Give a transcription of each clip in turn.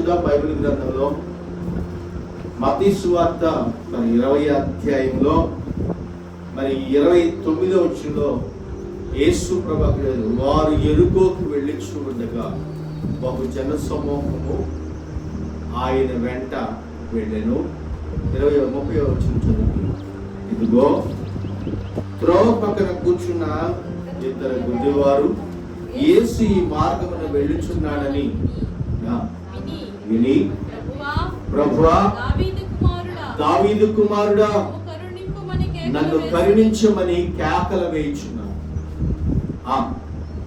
పరిశుద్ధ బైబిల్ గ్రంథంలో మతి సువార్త మరి ఇరవై అధ్యాయంలో మరి ఇరవై తొమ్మిదో వచ్చిందో యేసు ప్రభు వారు ఎరుకోకు వెళ్ళి చూడగా బహు జన సమూహము ఆయన వెంట వెళ్ళాను. ఇరవై ముప్పై వచ్చిన చదువు. ఇదిగో త్రోవ పక్కన కూర్చున్న ఇద్దరు గుడ్డివారు యేసు ఈ మార్గమున వెళ్ళుచున్నాడని విని ప్రభువా దావీదు కుమారుడా నన్ను కరుణించమని కేకలు వేయించున్నాను. ఆ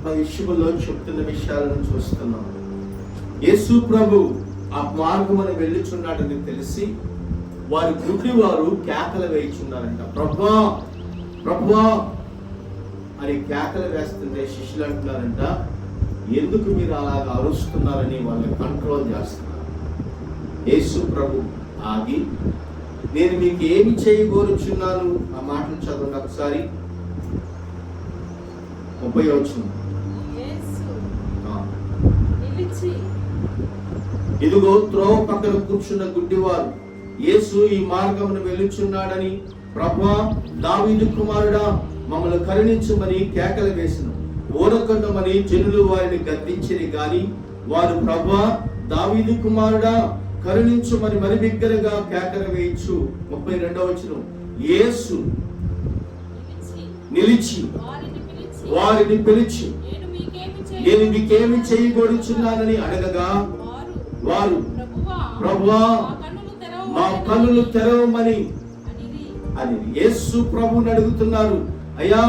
మన విషయంలో చెప్తున్న విషయాలను చూస్తున్నాం. యేసు ప్రభు ఆ మార్గమని వెళ్ళుచున్నాడని తెలిసి వారి గుడ్డి వారు కేకలు వేయించున్నారంట. ప్రభువా ప్రభువా అని కేకలు వేస్తుంటే శిష్యులు అంటున్నారంట. ఎందుకు మీరు అలాగ అరుస్తున్నారని వాళ్ళని కంట్రోల్ చేస్తున్నారు? యేసు ప్రభు. ఆగి నేను మీకు ఏమి చేయగోరుచున్నాను ఆ మాటలు చదవండి ఒకసారి. ముప్పై ఇదిగో త్రోవ పక్కన కూర్చున్న గుడ్డివారు యేసు ఈ మార్గమును వెళ్ళుచున్నాడని ప్రభా దావీదు కుమారుడా మమ్మల్ని కరుణించమని కేకలు వేసిన. ఓరకొండమని జనులు వారిని గద్దించిరి గాని వారు ప్రభా దావీదు కుమారుడా కరుణించు మరి బిగ్గరగా కేకలు వేయించు. ముప్పై రెండవ వచనం. యేసు నిలిచి వారిని పిలిచి నేను మీకేమి చేయ- అడగగా వారు ప్రభువా మా కన్నులు తెరవమని అని యేసు ప్రభుని అడుగుతున్నారు. అయ్యా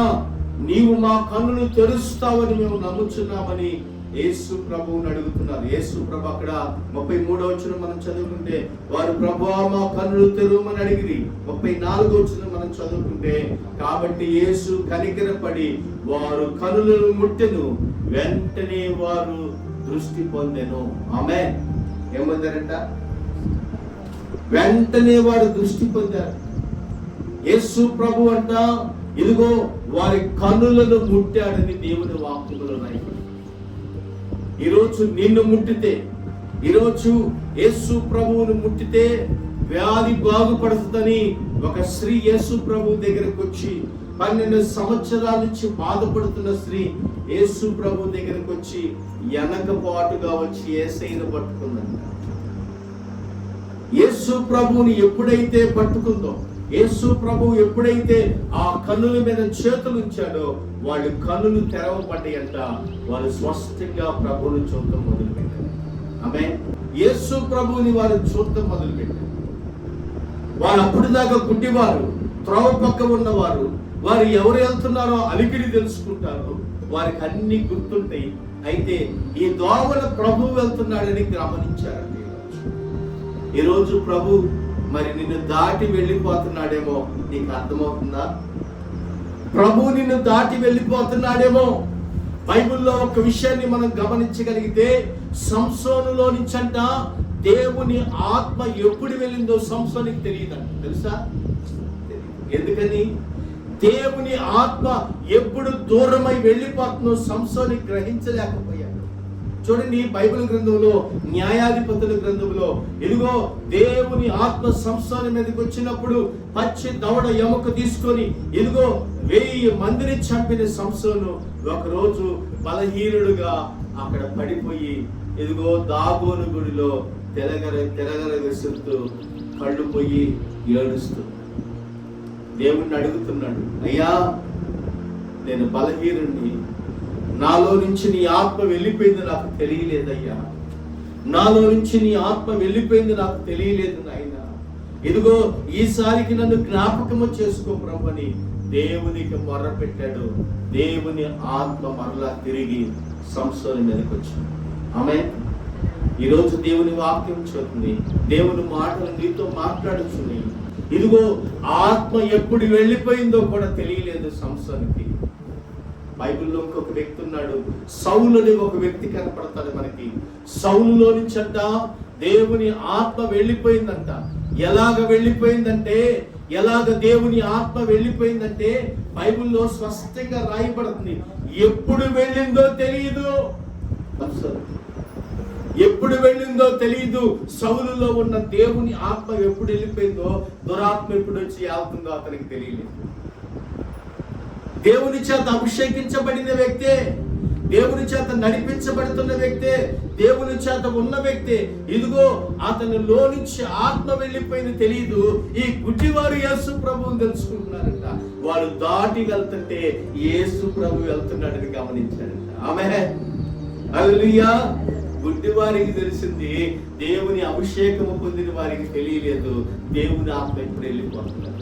నీవు మా కన్నులు తెరుస్తావని మేము నమ్ముచున్నామని యేసు ప్రభువుని అడుగుతున్నారు. యేసు ప్రభు అక్కడ ముప్పై మూడో వచ్చిన మనం చదువుకుంటే వారు ప్రభు మా కన్నులు తెరువమని అడిగిరి. ముప్పై నాలుగో వచ్చిన మనం చదువుకుంటే కాబట్టి యేసు కనికరపడి వారు కనులను ముట్టెను వెంటనే వారు దృష్టి పొందెను. ఆమె ఏమంటారంట వెంటనే వారు దృష్టి పొందారు. యేసు ప్రభు అంట ఇదిగో వారి కన్నులను ముట్టాడని దేవుని వాక్యములు ఉన్నాయి ఈరోజు నిన్ను ముట్టితే ఈరోజు యేసు ప్రభువును ముట్టితే వ్యాధి బాగుపడుతుందని ఒక స్త్రీ యేసు ప్రభు దగ్గరకు వచ్చి పన్నెండు సంవత్సరాల నుంచి బాధపడుతున్న స్త్రీ యేసు ప్రభు దగ్గరకు వచ్చి వెనకపాటుగా వచ్చి ఏసైను పట్టుకుందంట. యేసు ప్రభువుని ఎప్పుడైతే పట్టుకుందో యేసు ప్రభు ఎప్పుడైతే ఆ కన్నుల మీద చేతులు ఉంచాడో వాళ్ళ కన్నులు తెరవబడ్డాయంట వాళ్ళు స్వస్థంగా ప్రభువుని చూడటం మొదలుపెట్టారు. ఆమె యేసు ప్రభువుని వారు చూడటం మొదలుపెట్టారు. వారు అప్పుడు దాకా గుడ్డివారు త్రోవ పక్క ఉన్నవారు వారు ఎవరు వెళ్తున్నారో అలికిడి తెలుసుకుంటారు. వారికి అన్ని గుర్తుంటాయి. అయితే ఈ దోవల ప్రభు వెళ్తున్నాడని గమనించారండి. ఈరోజు ప్రభు మరి నిన్ను దాటి వెళ్ళిపోతున్నాడేమో నీకు అర్థమవుతుందా? ప్రభు నిన్ను దాటి వెళ్ళిపోతున్నాడేమో. బైబిల్లో ఒక విషయాన్ని మనం గమనించగలిగితే సంసోనులో నుంచంట దేవుని ఆత్మ ఎప్పుడు వెళ్ళిందో సంసోనికి తెలియదంట. తెలుసా? ఎందుకని? దేవుని ఆత్మ ఎప్పుడు దూరమై వెళ్ళిపోతుందో సంసోని గ్రహించలేకపోయింది. చూడండి బైబిల్ గ్రంథంలో న్యాయాధిపతుల గ్రంథంలో ఇదిగో దేవుని ఆత్మ సంస్థానం మీదకి వచ్చినప్పుడు పచ్చి దవడ ఎముక తీసుకొని ఇదిగో వెయ్యి మందిని చంపిన సంస్థను ఒకరోజు బలహీనుడుగా అక్కడ పడిపోయి ఇదిగో దాగోను గుడిలో తెలగర తెలగర విసురుతూ కళ్ళు పోయి ఏడుస్తూ దేవుణ్ణి అడుగుతున్నాడు అయ్యా నేను బలహీనుడిని నాలో నుంచి నీ ఆత్మ వెళ్ళిపోయింది నాకు తెలియలేదయ్యా. నాలో నుంచి నీ ఆత్మ వెళ్ళిపోయింది నాకు తెలియలేదు నాయన ఇదిగో ఈసారికి నన్ను జ్ఞాపకము చేసుకో ప్రభని దేవునికి మొర్ర పెట్టాడు దేవుని ఆత్మ మరలా తిరిగి సంస్థల మీదకి వచ్చింది. ఆమె ఈరోజు దేవుని వాక్యం చూస్తుంది దేవుని మాటలు నీతో మాట్లాడుచున్నాయి. ఇదిగో ఆత్మ ఎప్పుడు వెళ్ళిపోయిందో కూడా తెలియలేదు సంస్థనికి బైబిల్లో ఒక వ్యక్తి ఉన్నాడు. సౌలు అనే ఒక వ్యక్తి కనపడతాడు మనకి. సౌలులో నుంచి అంట దేవుని ఆత్మ వెళ్ళిపోయిందంట. ఎలాగ వెళ్ళిపోయిందంటే ఎలాగ దేవుని ఆత్మ వెళ్ళిపోయిందంటే బైబిల్లో స్పష్టంగా రాయబడుతుంది. ఎప్పుడు వెళ్ళిందో తెలియదు ఎప్పుడు వెళ్ళిందో తెలియదు సౌలులో ఉన్న దేవుని ఆత్మ ఎప్పుడు వెళ్ళిపోయిందో దురాత్మ ఎప్పుడు వచ్చి ఆగుతుందో అతనికి తెలియలేదు. దేవుని చేత అభిషేకించబడిన వ్యక్తే దేవుని చేత నడిపించబడుతున్న వ్యక్తే దేవుని చేత ఉన్న వ్యక్తే ఇదిగో అతని నుంచి ఆత్మ వెళ్ళిపోయింది తెలియదు ఈ గుడ్డివారు యేసు ప్రభువుని తెలుసుకుంటున్నారంట. వారు దాటి వెళ్తుంటే యేసు ప్రభు వెళ్తున్నాడని గమనించారంట. ఆమె హల్లెలూయా. గుడ్డి వారికి తెలిసింది దేవుని అభిషేకము పొందిన వారికి తెలియలేదు. దేవుని ఆత్మ ఇప్పుడు వెళ్ళిపోతున్నారు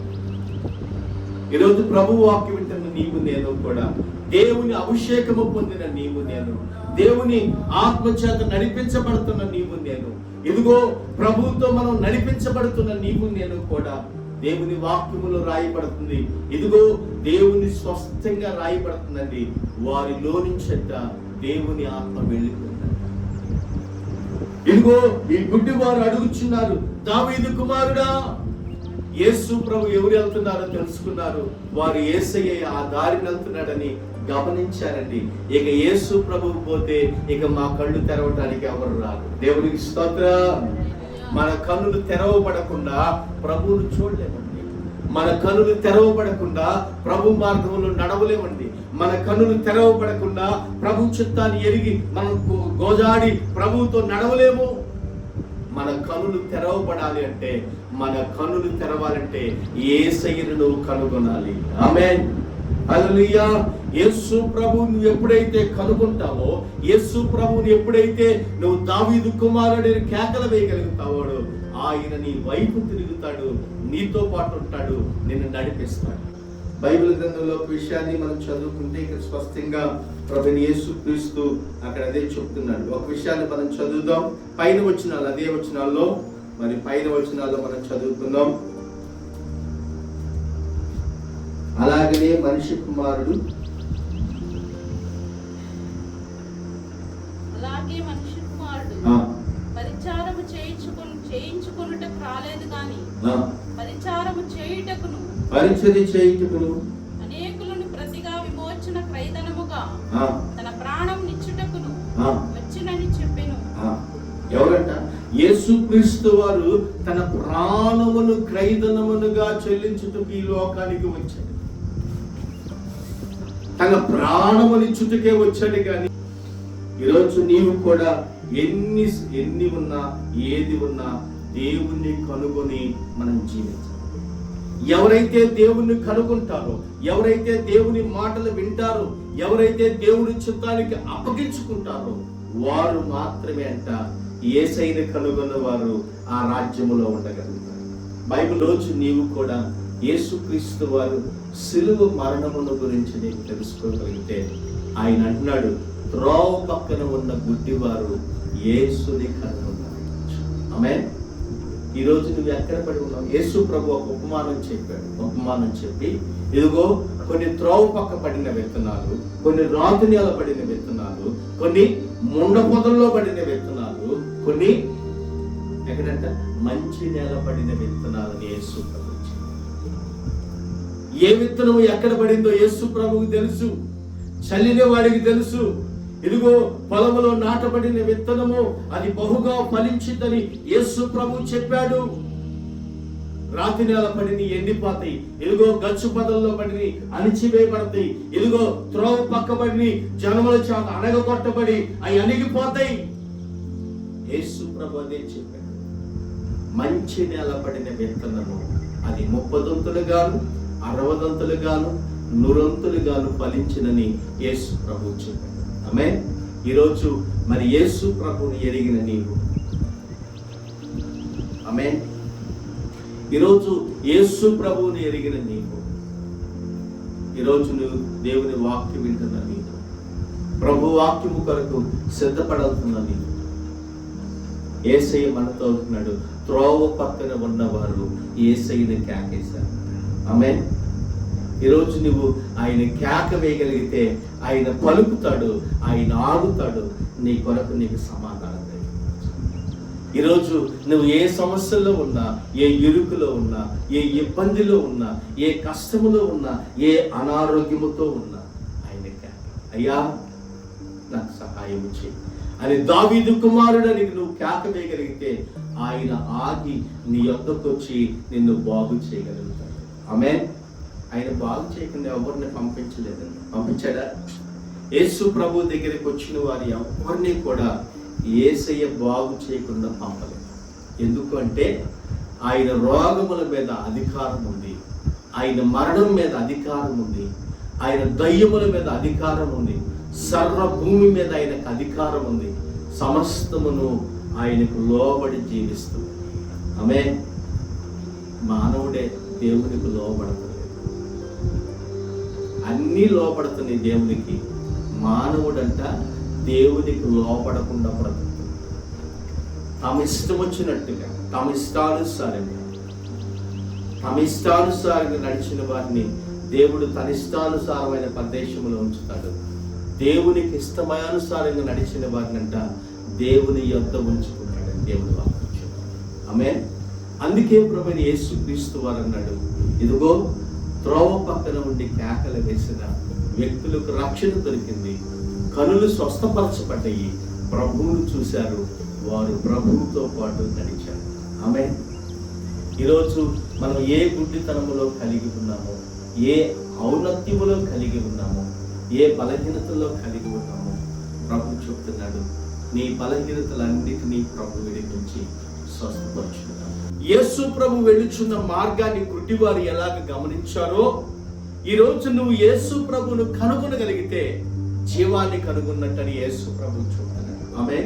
ఈరోజు ప్రభు వాక్యం వింటున్న నీవు నేను కూడా. దేవుని అభిషేకము పొందిన నీవు నేను. దేవుని ఆత్మ చేత నడిపించబడుతున్న నీవు నేను. ఇదిగో ప్రభువుతో మనం నడిపించబడుతున్న నీవు నేను కూడా. దేవుని వాక్యములో రాయబడుతుంది. ఇదిగో దేవుని స్వస్థంగా రాయబడుతుందండి. వారిలో నుంచంట దేవుని ఆత్మ వెళ్ళిపోతుంది. ఇదిగో ఈ గుడ్డి వారు అడుగుచున్నారు దావీదు కుమారుడా యేసు ప్రభు ఎవరు వెళ్తున్నారో తెలుసుకున్నారు. వారు ఏసయ్య ఆ దారిని వెళ్తున్నాడని గమనించారండి. ఇక యేసు ప్రభు పోతే ఇక మా కళ్ళు తెరవటానికి ఎవరు రారు. దేవునికి స్తోత్ర. మన కన్నులు తెరవబడకుండా ప్రభువును చూడలేమండి. మన కన్నులు తెరవబడకుండా ప్రభు మార్గంలో నడవలేమండి. మన కన్నులు తెరవబడకుండా ప్రభు చిత్తాన్ని ఎరిగి మనం గోజాడి ప్రభువుతో నడవలేము. మన కనులు తెరవబడాలి అంటే మన కనులు తెరవాలంటే ఏ నువ్వు కనుగొనాలి. ఆమె హల్లెలూయా. యేసు ప్రభువు నువ్వు ఎప్పుడైతే కనుగొంటావో యేసు ప్రభువుని ఎప్పుడైతే నువ్వు దావీదు కుమారుడిని కేకలు వేయగలుగుతావో ఆయన నీ వైపు తిరుగుతాడు నీతో పాటు ఉంటాడు నిన్ను నడిపిస్తాడు. బైబిల్ గ్రంథంలో ఒక విషయాన్ని మనం చదువుకుంటే ఇక్కడ స్పష్టంగా ప్రభుని యేసు క్రీస్తు అక్కడ అదే చెప్తున్నాడు. ఒక విషయాన్ని మనం చదువుదాం. పైన వచ్చినాలు అదే వచనాల్లో మరి పైన వచనాల్లో మనం చదువుకుందాం. అలాగనే మనిషి కుమారుడు అలాగే మనిషి కుమారుడు పరిచారము చేయించుకుని చేయించుకున్నటకు రాలేదు ఆ, పరిచారము చేయుటకును. పరిచర్య చేయుటకును. అనేకులను ప్రతిగా విమోచన క్రైదనముగా తన ప్రాణం నిచ్చుటకును వచ్చినని చెప్పెను. ఎవరంట? యేసుక్రీస్తు వారు తన ప్రాణమును క్రైదనమునుగా చెల్లించుటకు ఈ లోకానికి వచ్చాడు. తన ప్రాణమునిచ్చుటకే వచ్చాడు కానీ ఈరోజు నీవు కూడా ఎన్ని ఎన్ని ఉన్నా ఏది ఉన్నా దేవుణ్ణి కనుగొని మనం జీవించాలి. ఎవరైతే దేవుణ్ణి కనుగొంటారో ఎవరైతే దేవుని మాటలు వింటారో ఎవరైతే దేవుని చిత్తానికి అప్పగించుకుంటారో వారు మాత్రమే అంట ఏసైని కనుగొన్న వారు ఆ రాజ్యములో ఉండగలుగుతారు. బైబిల్ రోజు నీవు కూడా యేసుక్రీస్తు వారు సిలువ మరణమును గురించి నీకు తెలుసుకోగలిగితే ఆయన అంటున్నాడు త్రోవ పక్కన ఉన్న గుడ్డివారు యేసుని కనుగొన్నారు ఆమె ఈ రోజు నువ్వు ఎక్కడ పడి ఉన్నావు? యేసు ప్రభు ఒక ఉపమానం చెప్పాడు. ఉపమానం చెప్పి ఇదిగో కొన్ని త్రోవ పక్క పడిన విత్తనాలు కొన్ని రాతి నేల పడిన విత్తనాలు కొన్ని ముండ పొదల్లో పడిన విత్తనాలు కొన్ని ఎక్కడంట? మంచి నేల పడిన విత్తనాలని యేసు ప్రభు ఏ విత్తనం ఎక్కడ పడిందో యేసు ప్రభువుకి తెలుసు. చల్లిన వాడికి తెలుసు. ఇదిగో పొలములో నాటబడిన విత్తనము అది బహుగా ఫలించిందని యేసు ప్రభు చెప్పాడు. రాతి నేల పడిని ఎండిపోతాయి. ఇదిగో గచ్చు పదల్లో పడిని అణిచివేయబడతాయి. ఇదిగో త్రోవ పక్కబడిని జనముల చేత అనగగొట్టబడి అవి అణిగిపోతాయి. యేసు ప్రభు అదే చెప్పాడు. మంచి నేల పడిన విత్తనము అది ముప్పదొంతులు గాను అరవదంతులు గాను నూరంతులు గాను ఫలించినని యేసు ప్రభు చెప్పాడు. ఆమె ఈరోజు మరి యేసు ప్రభుని ఎరిగిన నీవు. ఆమె ఈరోజు యేసు ప్రభువుని ఎరిగిన నీవు. ఈరోజు నువ్వు దేవుని వాక్యం వింటున్న నీవు. ప్రభు వాక్యము కొరకు సిద్ధపడవుతున్న నీవు. ఏసయ్య మనతో ఉంటున్నాడు. త్రోవ పక్కన ఉన్నవారు ఏసయ్యని కేకేశారు ఆమె ఈరోజు నువ్వు ఆయన కేక వేయగలిగితే ఆయన పలుకుతాడు ఆయన ఆగుతాడు నీ కొరకు నీకు సమాధానం ఈరోజు నువ్వు ఏ సమస్యల్లో ఉన్నా ఏ ఇరుకులో ఉన్నా ఏ ఇబ్బందిలో ఉన్నా ఏ కష్టములో ఉన్నా ఏ అనారోగ్యముతో ఉన్నా ఆయన అయ్యా నాకు సహాయం చేయి. అని దావీదు కుమారుడని నువ్వు కేక వేయగలిగితే ఆయన ఆగి నీ యొద్దకు వచ్చి నిన్ను బాగు చేయగలుగుతాడు. ఆమె ఆయన బాగు చేయకుండా ఎవరిని పంపించలేదండి పంపించాడా? యేసు ప్రభు దగ్గరికి వచ్చిన వారి ఎవరిని కూడా ఏసయ్య బాగు చేయకుండా పంపలేదు. ఎందుకంటే ఆయన రోగముల మీద అధికారం ఉంది. ఆయన మరణం మీద అధికారం ఉంది. ఆయన దయ్యముల మీద అధికారం ఉంది. సర్వ భూమి మీద ఆయనకు అధికారం ఉంది. సమస్తమును ఆయనకు లోబడి జీవిస్తుంది ఆమె మానవుడే దేవునికి లోబడతలేదు అన్నీ లోపడుతున్నాయి దేవునికి. మానవుడంట దేవునికి లోపడకుండా బ్రతుకుతుంది తమ ఇష్టం వచ్చినట్టుగా తమ ఇష్టానుసారంగా తమ ఇష్టానుసారంగా నడిచిన వారిని దేవుడు తన ఇష్టానుసారమైన ప్రదేశంలో ఉంచుతాడు. దేవునికి ఇష్టమయానుసారంగా నడిచిన వారిని అంట దేవుని యొద్ద ఉంచుకుంటాడు దేవుడు వాక్యం ఆమె అందుకే ప్రభుని యేసు క్రీస్తు వారు అన్నాడు ఇదిగో త్రోవ పక్కన ఉండి కేకలు వేసిన వ్యక్తులకు రక్షణ దొరికింది. కనులు స్వస్థపరచబడ్డాయి. ప్రభువును చూశారు. వారు ప్రభువుతో పాటు నడిచారు. ఆమె ఈరోజు మనం ఏ గుడ్డితనములో కలిగి ఉన్నామో ఏ ఔన్నత్యములో కలిగి ఉన్నామో ఏ బలహీనతలో కలిగి ఉన్నామో ప్రభు చెప్తున్నాడు. నీ బలహీనతలన్నిటినీ ప్రభు విడిపించి స్వస్థపరుచున్నాడు యేసు ప్రభు వెళ్ళుచున్న మార్గాన్ని గుడ్డివారు ఎలాగ గమనించారో ఈ రోజు నువ్వు యేసు ప్రభును కనుగొనగలిగితే జీవాన్ని కనుగొన్నట్టని యేసు ప్రభు చూస్తున్నాడు ఆమె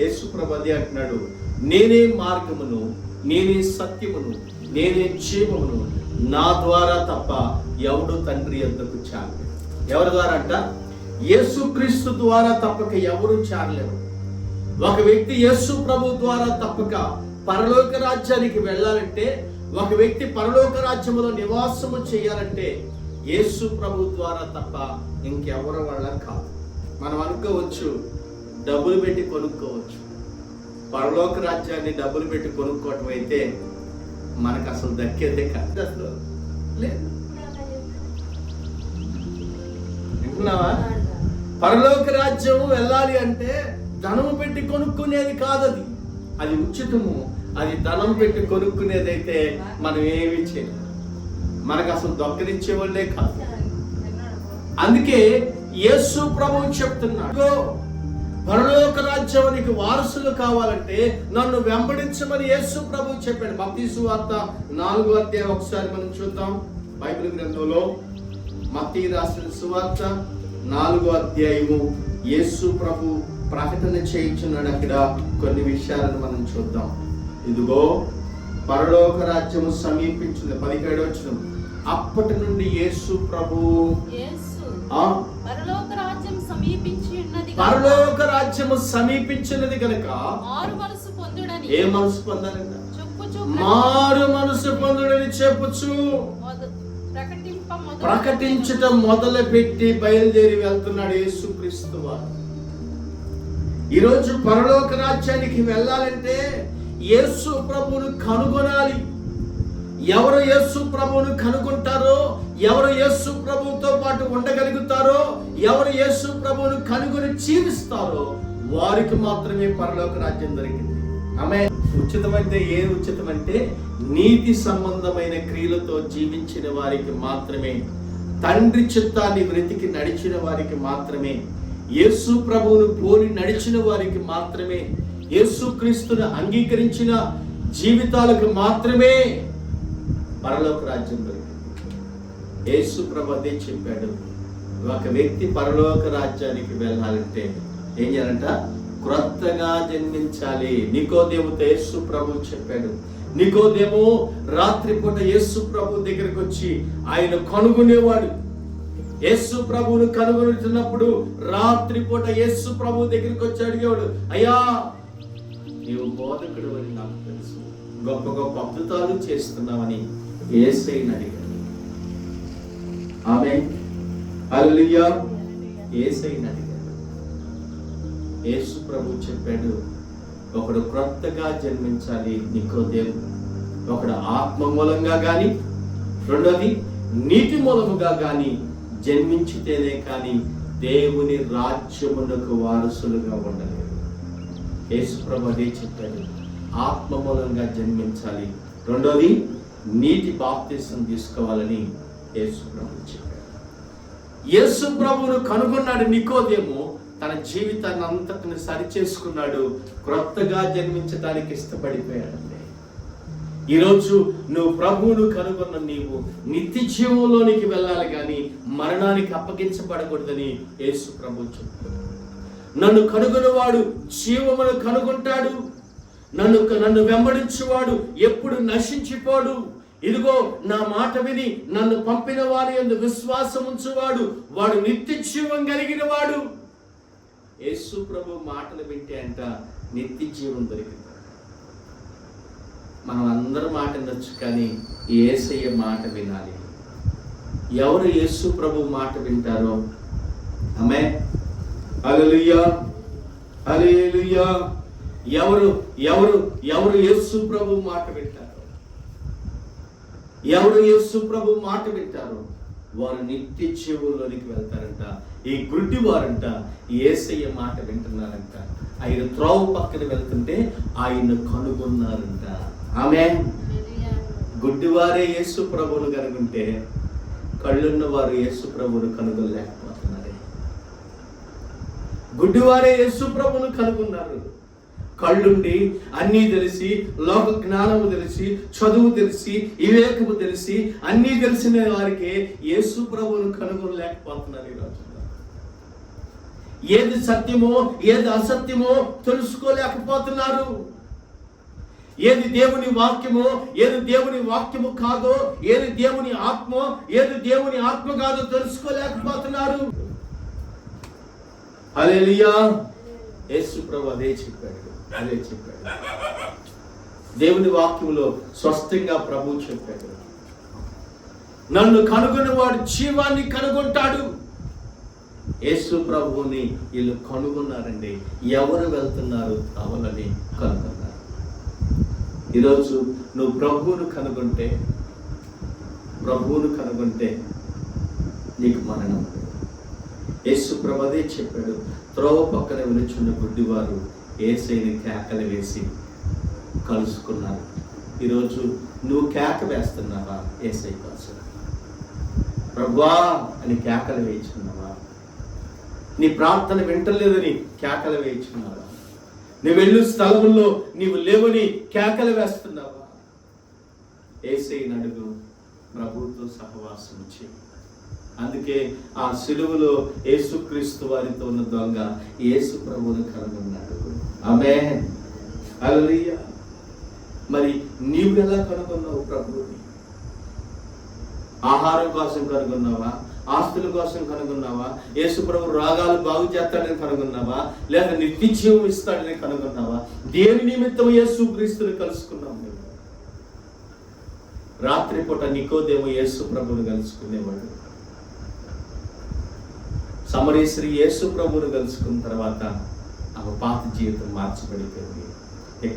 యేసు ప్రభు అదే అంటున్నాడు నేనే మార్గమును నేనే సత్యమును నేనే జీవమును నా ద్వారా తప్ప ఎవడు తండ్రి ఎందుకు చాలు ఎవరి ద్వారా అంట? యేసుక్రీస్తు ద్వారా తప్పక ఎవరు చేరలేరు ఒక వ్యక్తి యేసు ప్రభు ద్వారా తప్పక పరలోక రాజ్యానికి వెళ్ళాలంటే ఒక వ్యక్తి పరలోక రాజ్యములో నివాసము చేయాలంటే యేసు ప్రభు ద్వారా తప్ప ఇంకెవరి వల్ల కాదు. మనం అనుకోవచ్చు డబ్బులు పెట్టి కొనుక్కోవచ్చు. పరలోక రాజ్యాన్ని డబ్బులు పెట్టి కొనుక్కోవటం అయితే మనకు అసలు దక్కేదే కాదు. అసలు లేదు. వింటున్నావా? పరలోక రాజ్యం వెళ్ళాలి అంటే ధనము పెట్టి కొనుక్కునేది కాదు అది ఉచితము అది ధనం పెట్టి కొనుక్కునేదైతే మనం ఏమి చేయలేము మనకు అసలు దొక్కనిచ్చేవాళ్ళే కాదు. అందుకే యేసు ప్రభు చెప్తున్నాడు పరలోక రాజ్యానికి వారసులు కావాలంటే నన్ను వెంబడించమని యేసు ప్రభు చెప్పాడు. మత్తీసు వార్త నాలుగో అధ్యాయం ఒకసారి మనం చూద్దాం. బైబిల్ గ్రంథంలో మత్తీ రాసిన సువార్త నాలుగో అధ్యాయము యేసు ప్రభు ప్రకటన చేయించున్నాడు అక్కడ కొన్ని విషయాలను మనం చూద్దాం. ఇదిగో పరలోక రాజ్యము సమీపించింది. పదిహేడు వచ్చిన. అప్పటి నుండి యేసు ప్రభు. పరలోక రాజ్యము సమీపించినది కనుక మారు మనసు పొందుడని. ఏ మనసు పొందాలంట? మారు మనసు పొందుడని చెప్పుచు. మొదలు ప్రకటించటం మొదలు పెట్టి బయలుదేరి వెళ్తున్నాడు యేసుక్రీస్తు వారు. ఈరోజు పరలోక రాజ్యానికి వెళ్ళాలంటే యేసు ప్రభును కనుగొనాలి. ఎవరు యేసు ప్రభువును కనుగొంటారో ఎవరు యేసు ప్రభువుతో పాటు ఉండగలుగుతారో ఎవరు యేసు ప్రభువును కనుగొని జీవిస్తారో వారికి మాత్రమే పరలోక రాజ్యం దొరికింది. ఆమె ఉచితమైతే ఏ ఉచితమంటే నీతి సంబంధమైన క్రియలతో జీవించిన వారికి మాత్రమే తండ్రి చిత్తాన్ని వెతికి నడిచిన వారికి మాత్రమే యేసు ప్రభువును పోలి నడిచిన వారికి మాత్రమే యేసు క్రీస్తును అంగీకరించిన జీవితాలకు మాత్రమే పరలోక రాజ్యం యేసు ప్రభు అదే చెప్పాడు ఒక వ్యక్తి పరలోక రాజ్యానికి వెళ్ళాలంటే ఏం చేయాలంట? క్రొత్తగా జన్మించాలి. నికోదేవుతో యేసు ప్రభు చెప్పాడు. నికోదేమో రాత్రిపూట యేసు ప్రభు దగ్గరికి వచ్చి ఆయన కనుగొనేవాడు. యేసు ప్రభువును కనుగొనుతున్నప్పుడు రాత్రిపూట యేసు ప్రభు దగ్గరికి వచ్చి అడిగాడు అయ్యా నీవు బోధకుడు అని నాకు తెలుసు. గొప్ప గొప్ప అద్భుతాలు చేస్తున్నావని ఏసైని అడిగాడు. ఆమె హల్లెలూయా. ఏసైని అడిగాడు. యేసు ప్రభు చెప్పాడు ఒకడు క్రొత్తగా జన్మించాలి నికోదేవు ఒకడు ఆత్మ మూలంగా కానీ రెండోది నీటి మూలముగా కానీ జన్మించితేనే కానీ దేవుని రాజ్యమునకు వారసులుగా ఉండలేరు. యేసుప్రభు అదే చెప్పాడు ఆత్మ మూలంగా జన్మించాలి. రెండోది నీటి బాప్తీసం తీసుకోవాలని యేసుప్రభు చెప్పాడు. యేసుప్రభును కనుగొన్నాడు నికోదేమో తన జీవితాన్ని అంతటిని సరిచేసుకున్నాడు క్రొత్తగా జన్మించడానికి ఇష్టపడిపోయాడు ఈరోజు నువ్వు ప్రభువును కనుగొన్న నీవు నిత్య జీవంలోనికి వెళ్ళాలి కానీ మరణానికి అప్పగించబడకూడదని యేసు ప్రభు చెప్తాడు నన్ను కనుగొనవాడు జీవమును కనుగొంటాడు. నన్ను నన్ను వెంబడించువాడు ఎప్పుడు నశించిపోడు. ఇదిగో నా మాట విని నన్ను పంపిన వారి ఎందు విశ్వాసం ఉంచువాడు. వాడు నిత్య జీవం కలిగిన వాడు యేసు ప్రభు మాటలు వింటే అంట నిత్య జీవం దొరికింది. మనం అందరి మాట వినొచ్చు కానీ ఏసయ్య మాట వినాలి. ఎవరు యేసు ప్రభు మాట వింటారో? ఆమె అలలుయ్యా అలేలుయ్యా ఎవరు ఎవరు ఎవరు యేసు ప్రభు మాట వింటారు? ఎవరు యేసు ప్రభు మాట వింటారు? వారు నిత్య జీవుల్లోనికి వెళ్తారంట. ఈ గుడ్డి వారంట ఏసయ్య మాట వింటున్నారంట. ఆయన త్రోవ పక్కన వెళ్తుంటే ఆయన కనుగొన్నారంట. ఆమె గుడ్డివారే యేసు ప్రభువును కనుగొంటే కళ్ళున్న వారు యేసు ప్రభువును కనుగొనలేకపోతున్నారే. గుడ్డివారే యేసు ప్రభువును కనుగొన్నారు. కళ్ళుండి అన్నీ తెలిసి లోక జ్ఞానము తెలిసి చదువు తెలిసి వివేకము తెలిసి అన్నీ తెలిసిన వారికి యేసు ప్రభువును కనుగొనలేకపోతున్నారు ఈ రోజుల్లో. ఏది సత్యమో ఏది అసత్యమో తెలుసుకోలేకపోతున్నారు. ఏది దేవుని వాక్యమో ఏది దేవుని వాక్యము కాదో ఏది దేవుని ఆత్మో ఏది దేవుని ఆత్మ కాదో తెలుసుకోలేకపోతున్నారు. హల్లెలూయా. యేసు ప్రభు అదే చెప్పాడు. అదే చెప్పాడు. దేవుని వాక్యంలో స్పష్టంగా ప్రభు చెప్పాడు. నన్ను కనుగొనేవాడు జీవాన్ని కనుగొంటాడు. యేసు ప్రభువుని వీళ్ళు కనుగొన్నారండి. ఎవరు వెళ్తున్నారు అవలని కనుగొన్నారు. ఈరోజు నువ్వు ప్రభువును కనుగొంటే ప్రభువును కనుగొంటే నీకు మరణం. యేసు ప్రభదే చెప్పాడు త్రోవ పక్కన విలుచున్న గుడ్డివారు ఏసైని కేకలు వేసి కలుసుకున్నారు. ఈరోజు నువ్వు కేక వేస్తున్నావా? ఏసై కోసం ప్రభా అని కేకలు వేయించున్నావా? నీ ప్రార్థన వింటలేదని కేకలు వేయించున్నావా? నువ్వు వెళ్ళు స్థలంలో నీవు లేవని కేకలు వేస్తున్నావా? ఏసై నడుగు ప్రభుతో సహవాసం చేయి. అందుకే ఆ సిలువలో యేసుక్రీస్తు వారితో ఉన్న దొంగ యేసు ప్రభువును కనుగొన్నాడు. ఆమె హల్లెలూయా. మరి నీవు ఎలా కనుగొన్నావు ప్రభువుని? ఆహారం కోసం కనుగొన్నావా? ఆస్తుల కోసం కనుగొన్నావా? యేసు ప్రభు రాగాలు బాగు చేస్తాడని కనుగొన్నావా? లేక నిత్యజీవం ఇస్తాడని కనుగొన్నావా? దేని నిమిత్తం యేసు క్రీస్తుని కలుసుకున్నాం మేము రాత్రిపూట నికోదేమో యేసు ప్రభుని కలుసుకునేవాడు. సమరేశ్వరి యేసు ప్రభుని కలుసుకున్న తర్వాత ఆమె పాత జీవితం మార్చబడిపోయింది.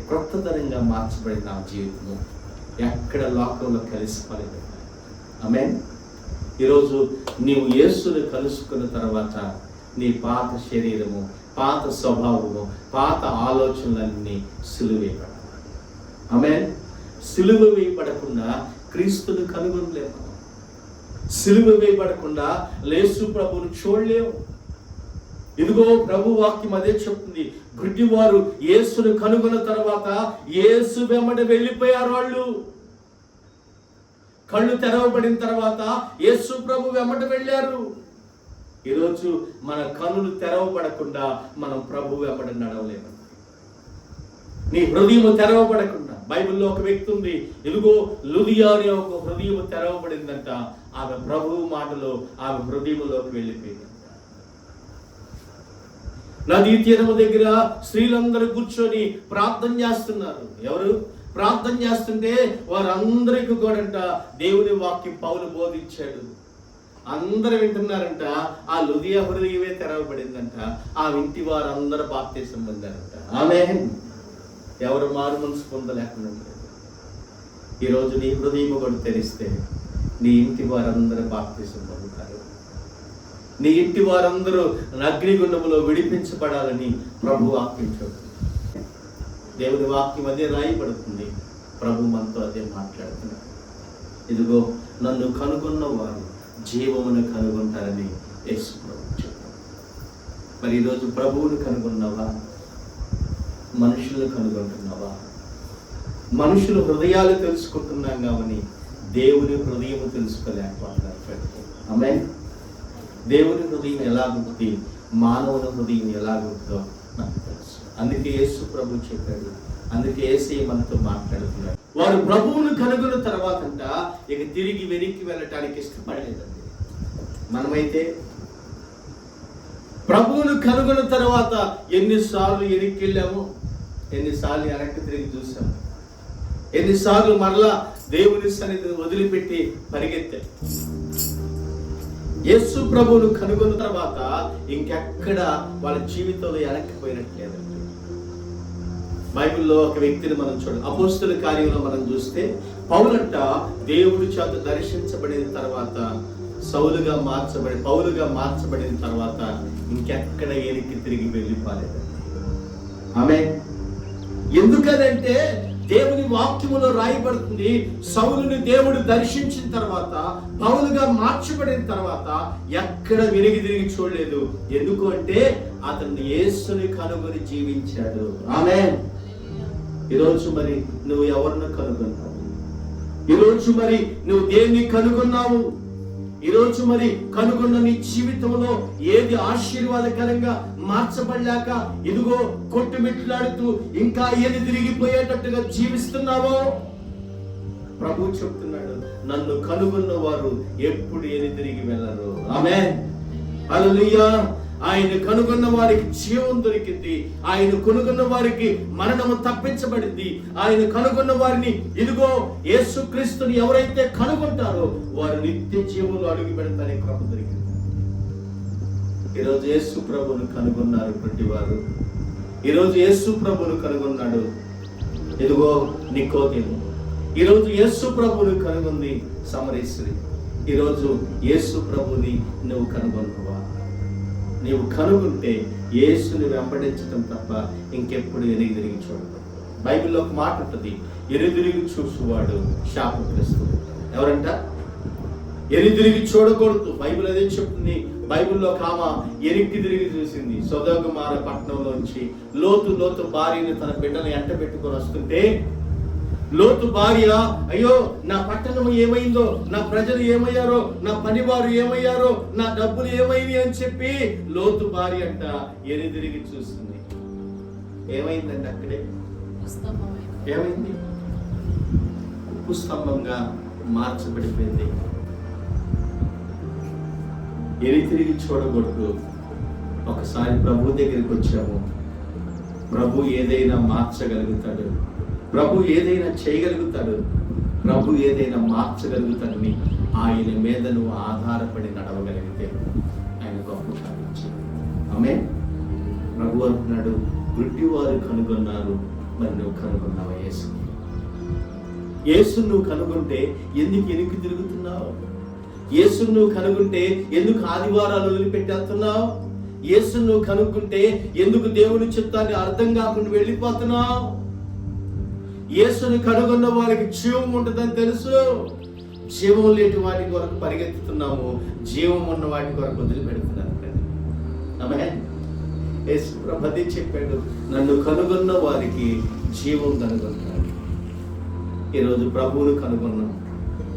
క్రొత్తతరంగా మార్చబడిన ఆ జీవితము ఎక్కడ లోకంలో కలిసిపోలేదు. మీన్ ఈరోజు నీవు యేసుని కలుసుకున్న తర్వాత నీ పాత శరీరము పాత స్వభావము పాత ఆలోచనలన్నీ సిలువేయబడాలి ఆమె సిలువ వేయబడకుండా క్రీస్తుని కనుగొనలేము సిలువ వేయబడకుండా లేసు ప్రభువును చూడలేము ఇదిగో ప్రభు వాక్యం అదే చెప్తుంది. గుడ్డివారు యేసును కనుగొన్న తర్వాత యేసు వెంబడి వెళ్ళిపోయారు వాళ్ళు. కళ్ళు తెరవబడిన తర్వాత యేసు ప్రభు వెంబడి వెళ్ళారు. ఈరోజు మన కనులు తెరవబడకుండా మనం ప్రభు వెంబడి నడవలేము. నీ హృదయం తెరవబడకుండా బైబిల్లో ఒక వ్యక్తి ఉంది ఇదిగో లుదియా అనే ఒక హృదయం తెరవబడిందంట ఆమె ప్రభువు మాటలో ఆమె హృదయంలోకి వెళ్ళిపోయింది నదీ తీరము దగ్గర స్త్రీలందరూ కూర్చొని ప్రార్థన చేస్తున్నారు. ఎవరు? ప్రార్థన చేస్తుంటే వారందరికీ కూడంట దేవుని వాక్యం పౌలు బోధించాడు. అందరూ వింటున్నారంట ఆ లుదియా హృదయమే తెరవబడిందంట ఆ ఇంటి వారందరూ బాప్తీసం పొందారంట. ఆమె ఎవరు మారు మనసు పొందలేకుండా. ఈరోజు నీ హృదయం కూడా తెరిస్తే నీ ఇంటి వారందరూ బాప్తీసం పొందుతారు. నీ ఇంటి వారందరూ అగ్నిగుండములో విడిపించబడాలని ప్రభు ఆజ్ఞించాడు. దేవుని వాక్యం అదే రాయబడుతుంది. ప్రభు మనతో అదే మాట్లాడుతున్నాడు. ఇదిగో నన్ను కనుగొన్న వారు జీవమును కనుగొంటారని యేసు ప్రభు చెప్పారు మరి ఈరోజు ప్రభువుని కనుగొన్నవా? మనుషులను కనుగొంటున్నావా? మనుషులు హృదయాలు తెలుసుకుంటున్నాం కావని దేవుని హృదయం తెలుసుకోలేకపోతున్నారు ఆమె దేవుని హృదయం ఎలాగుంటుంది? మానవుని హృదయం ఎలాగుంటుందో నాకు అందుకే యేసు ప్రభు చెప్పాడు. అందుకే ఏసీ మనతో మాట్లాడుతున్నాడు. వారు ప్రభువును కనుగొన్న తర్వాత ఇక తిరిగి వెనక్కి వెళ్ళటానికి ఇష్టపడలేదండి. మనమైతే ప్రభువును కనుగొన్న తర్వాత ఎన్నిసార్లు వెనక్కి వెళ్ళాము ఎన్నిసార్లు వెనక్కి తిరిగి చూసాము ఎన్నిసార్లు మరలా దేవుని సన్నిధిని వదిలిపెట్టి పరిగెత్తాం. యేసు ప్రభువును కనుగొన్న తర్వాత ఇంకెక్కడ వాళ్ళ జీవితంలో వెనక్కిపోయినట్లేదండి బైబిల్లో ఒక వ్యక్తిని మనం చూడాలి అపోస్తుల కార్యంలో మనం చూస్తే పౌలంట దేవుడి చేత దర్శించబడిన తర్వాత సౌలుగా మార్చబడి పౌలుగా మార్చబడిన తర్వాత ఇంకెక్కడ వెనక్కి తిరిగి వెళ్ళిపోలేదు. ఆమె ఎందుకనంటే దేవుని వాక్యములో రాయబడుతుంది సౌలుని దేవుడు దర్శించిన తర్వాత పౌలుగా మార్చబడిన తర్వాత ఎక్కడ విరిగి తిరిగి చూడలేదు. ఎందుకు అంటే అతన్ని యేసుని కనుగొని జీవించాడు. ఆమె ఈరోజు మరి నువ్వు ఎవరిని కనుగొన్నావు? ఈరోజు మరి నువ్వు దేన్ని కనుగొన్నావు? ఈరోజు మరి కనుగొన్న నీ జీవితంలో ఏది ఆశీర్వాదకరంగా మార్చబడలేక ఇదిగో కొట్టుమిట్లాడుతూ ఇంకా ఏది తిరిగిపోయేటట్టుగా జీవిస్తున్నావో? ప్రభు చెప్తున్నాడు నన్ను కనుగొన్న వారు ఎప్పుడు ఏది తిరిగి వెళ్ళరు. ఆమె హల్లెలూయా. ఆయన కనుగొన్న వారికి జీవం దొరికింది. ఆయన కనుగొన్న వారికి మరణము తప్పించబడింది. ఆయన కనుగొన్న వారిని ఇదిగో యేసుక్రీస్తుని ఎవరైతే కనుగొంటారో వారు నిత్య జీవంలో అడుగు పెడతానే కృప దొరికింది. ఈరోజు యేసు ప్రభును కనుగొన్నారు ప్రతి వారు. ఈరోజు యేసు ప్రభును కనుగొన్నాడు. ఇదిగో నికోదేము. ఈరోజు యేసు ప్రభుని కనుగొంది సమరేశ్వరి. ఈరోజు యేసు ప్రభుని నువ్వు కనుగొన్నావా? నీవు కనుగొంటే యేసుని వెంబడించడం తప్ప ఇంకెప్పుడు ఎరిగి తిరిగి చూడదు బైబిల్లో ఒక మాట ఉంటుంది ఎరుదిరిగి చూసువాడు శాపగ్రస్తుడు ఎవరంట? ఎరిదిరిగి చూడకూడదు. బైబిల్ అదే చెప్తుంది. బైబిల్లో కామ ఆమె ఎరిక్కి తిరిగి చూసింది. సొదోగమార పట్టణంలోంచి లోతు లోతు భార్యని తన బిడ్డను ఎంట పెట్టుకొని వస్తుంటే లోతు భార్య అయ్యో నా పట్టణం ఏమైందో నా ప్రజలు ఏమయ్యారో నా పనివారు ఏమయ్యారో నా డబ్బులు ఏమైంది అని చెప్పి లోతు భార్య అంట ఎరిదిరిగి చూస్తుంది. ఏమైందండి అక్కడే? ఏమైంది? ఉప్పు స్తంభంగా మార్చబడిపోయింది. ఎరి తిరిగి చూడకూడదు. ఒకసారి ప్రభు దగ్గరికి వచ్చాము. ప్రభు ఏదైనా మార్చగలుగుతాడు. ప్రభు ఏదైనా చేయగలుగుతాడు. ప్రభు ఏదైనా మార్చగలుగుతాడని ఆయన మీద నువ్వు ఆధారపడి నడవగలిగితే ఆయన గొప్ప సాధించి ఆమె ప్రభు అంటున్నాడు గుడ్డివారు కనుగొన్నారు మరి నువ్వు కనుగొన్నావా యేసు యేసు నువ్వు కనుగొంటే ఎందుకు ఎనికి తిరుగుతున్నావు? యేసు నువ్వు కనుగొంటే ఎందుకు ఆదివారాలు వదిలిపెట్టేస్తున్నావు యేసు నువ్వు కనుక్కుంటే ఎందుకు దేవుని చిత్తాన్ని అర్థం కాకుండా వెళ్ళిపోతున్నావు? యేసుని కనుగొన్న వారికి జీవం ఉంటుందని తెలుసు. జీవం లేని వాటి కొరకు పరిగెత్తుతున్నాము. జీవం ఉన్న వాటి కొరకు వదిలిపెడుతున్నాను ఆమె యేసు ప్రభు చెప్పాడు. నన్ను కనుగొన్న వారికి జీవం కనుగొన్నాడు ఈరోజు ప్రభువును కనుగొన్నాం.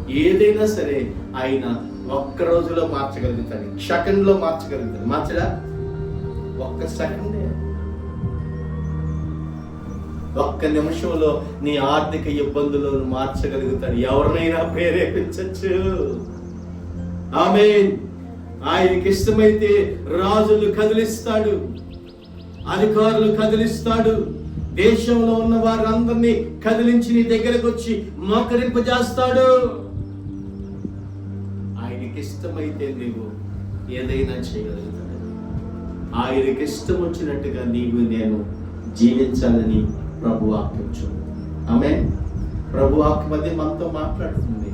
ఏదైనా సరే ఆయన ఒక్క రోజులో మార్చగలుగుతాడు. సెకండ్లో మార్చగలుగుతాడు. మార్చడా? ఒక్క సెకండే. ఒక్క నిమిషంలో నీ ఆర్థిక ఇబ్బందులను మార్చగలుగుతాడు ఎవరినైనా ప్రేరేపించచ్చు. ఆమె ఆయనకి ఇష్టమైతే రాజులు కదిలిస్తాడు అధికారులు కదిలిస్తాడు. దేశంలో ఉన్న వారందరినీ కదిలించి నీ దగ్గరకు వచ్చి మోకరింపజేస్తాడు. ఆయనకి ఇష్టమైతే నీవు ఏదైనా చేయగలుగుతాడు ఆయనకి ఇష్టం వచ్చినట్టుగా నీవు నేను జీవించాలని ప్రభు ఆత్మచ్చు ఆమె ప్రభు వాక్యం మనతో మాట్లాడుతుంది.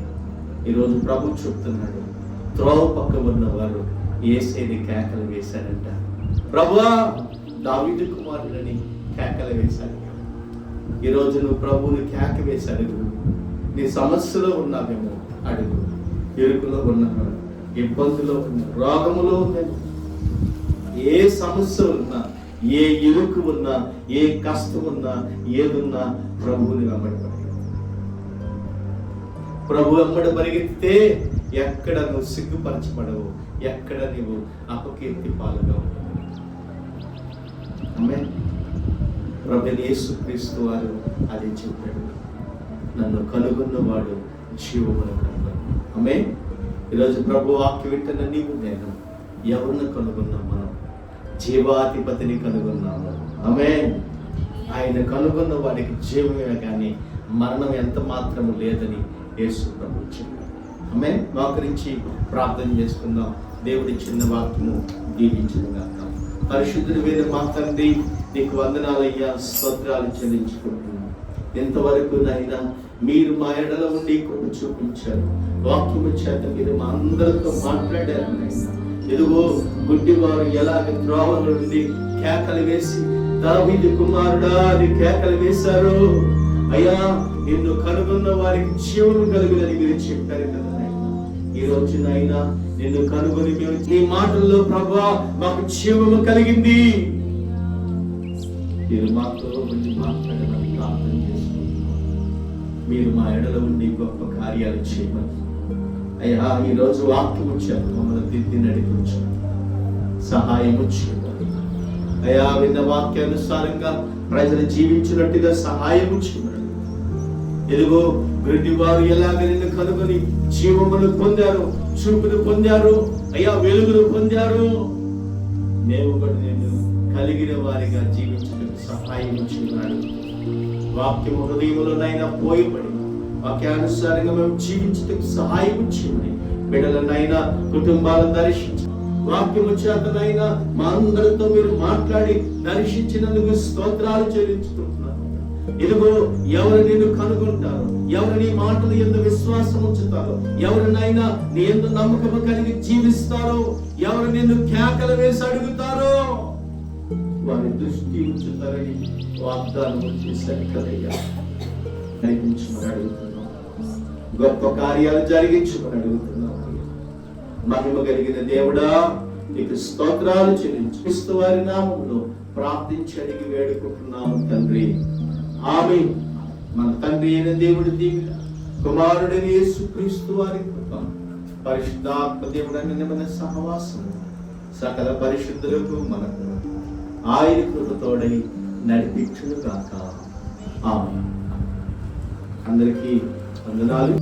ఈరోజు ప్రభు చెప్తున్నాడు త్రోవ పక్క ఉన్నవారు ఏసేది కేకలు వేశాడంట ప్రభువా దావిదు కుమారుడని కేకలు వేశాడు ఈరోజు నువ్వు ప్రభువుని కేక వేసి అడుగు. నీ సమస్యలో ఉన్నావేమో అడుగు. ఇరుకులో ఉన్నాను ఇబ్బందిలో ఉన్నా రోగములో ఉన్నాను. ఏ సమస్య ఉన్నా ఏ ఇరుకు ఉన్నా ఏ కష్టం ఉన్నా ఏదున్నా ప్రభువుని వెంబడి ప్రభు వెంబడి పరిగెత్తితే ఎక్కడ నువ్వు సిగ్గుపరచబడవు ఎక్కడ నువ్వు అపకీర్తి పాలుగా ఉండవు ఆమె ప్రభు యేసుక్రీస్తు వారు అది చెప్పాడు. నన్ను కనుగొన్నవాడు జీవమును కనుగొన్నాడు ఆమె ఈరోజు ప్రభు వాక్య వింటున్న నీవు నేను. ఎవరిని కనుగొన్నామా జీవాధిపతిని కనుగొన్నాము. ఆమె ఆయన కనుగొన్న వాడికి జీవమే కానీ మరణం ఎంత మాత్రము లేదని యేసు ప్రభు చెప్పాడు. ఆమె మోకరించి ప్రార్థన చేసుకుందాం. దేవుడి చిన్న వాక్యము దీవించిన పరిశుద్ధుడి మీద మా తండ్రి నీకు వందనాలయ్యా స్తోత్రాలు చెల్లించుకుంటున్నాం. ఎంతవరకు నైనా మీరు మా ఎడల ఉండి కొన్ని చూపించారు. వాక్యము చేత మీరు మా అందరితో మాట్లాడారు నైనా. ఇదిగో గుడ్డివారు ఎలాగ త్రోవల నుండి కేకలు వేసి దావీదు కుమారుడా అని కేకలు వేశారు. అయ్యా నిన్ను కనుగొన్న వారికి జీవనం కలిగినది మీరు చెప్పారు కదా ఈ రోజు నాయనా నిన్ను కనుగొని మేము నీ మాటల్లో ప్రభా మాకు జీవము కలిగింది. మీరు మాతో ఉండి మాట్లాడమని ప్రార్థన చేసుకుంటున్నాం. మీరు మా ఎడలో ఉండి గొప్ప కార్యాలు చేయమని అయ్యా ఈరోజు వాక్యం వచ్చారు మమ్మల్ని దిద్ది నడిపించు. సహాయం చేయమని. అయ్యా విన్న వాక్యానుసారంగా ప్రజలు జీవించినట్టుగా సహాయం చేయమని. ఎదుగో గుడ్డి వారు ఎలాగ నిన్ను కనుగొని జీవమును పొందారు చూపును పొందారు అయ్యా వెలుగును పొందారు మేము కూడా నేను కలిగిన వారిగా జీవించడానికి సహాయం చేయమని. వాక్యము హృదయములోనైనా పోయబడి వాక్యానుసారంగా మేము జీవించటం సహాయం చేయండి. బిడ్డలనైనా కుటుంబాలను దర్శించి వాక్యము చేతనైనా మా అందరితో మీరు మాట్లాడి దర్శించినందుకు స్తోత్రాలు చెల్లించుకుంటున్నాను. ఇదిగో ఎవరు నిన్ను కనుగొంటారు ఎవరు నీ మాటలు ఎందు విశ్వాసం ఉంచుతారో ఎవరినైనా నీ ఎందు నమ్మకము కలిగి జీవిస్తారో ఎవరు నిన్ను కేకలు వేసి అడుగుతారో వారి దృష్టి ఉంచుతారని వాగ్దానం చేశారు కదయ్యా. నడిపించమని గొప్ప కార్యాలు జరిగించుకుని అడుగుతున్నాం మహిమ కలిగిన దేవుడా నీకు స్తోత్రాలు చెల్లించు. వారి నామంలో ప్రార్థించి అడిగి వేడుకుంటున్నాము తండ్రి. ఆమె మన తండ్రి అయిన దేవుడి దీవెన కుమారుడిని యేసుక్రీస్తు వారి కృప పరిశుద్ధాత్మ దేవుడని మన సహవాసం సకల పరిశుద్ధులకు మనకు ఆయన కృపతోడై నడిపించును కాక ఆమె అందరికీ എന്നിരുന്നാലും